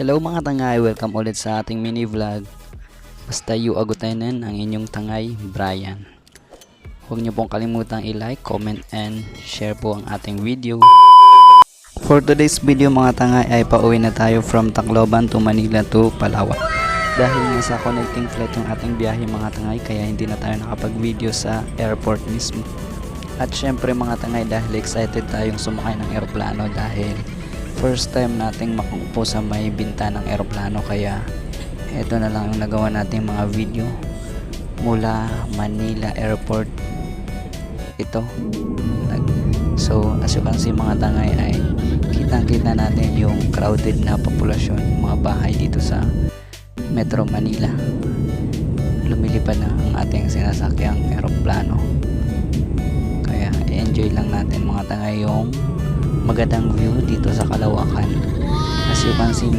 Hello mga tangay, welcome ulit sa ating mini vlog. Basta you agutainen ang inyong tangay, Brian. Huwag niyo pong kalimutang i-like, comment, and share po ang ating video. For today's video mga tangay ay pauwi na tayo from Tacloban to Manila to Palawan. Dahil nasa connecting flight yung ating biyahe mga tangay kaya hindi na tayo nakapag-video sa airport mismo. At syempre mga tangay dahil excited tayong sumakay ng aeroplano dahil first time nating makupo sa may binta ng aeroplano kaya eto na lang yung nagawa nating mga video mula Manila Airport. Ito so as you can see mga tangay ay kitang kita natin yung crowded na populasyon mga bahay dito sa Metro Manila. Lumilipad na ang ating sinasakyang aeroplano kaya enjoy lang natin mga tangay yung magandang view dito sa Kalawakan. As you can see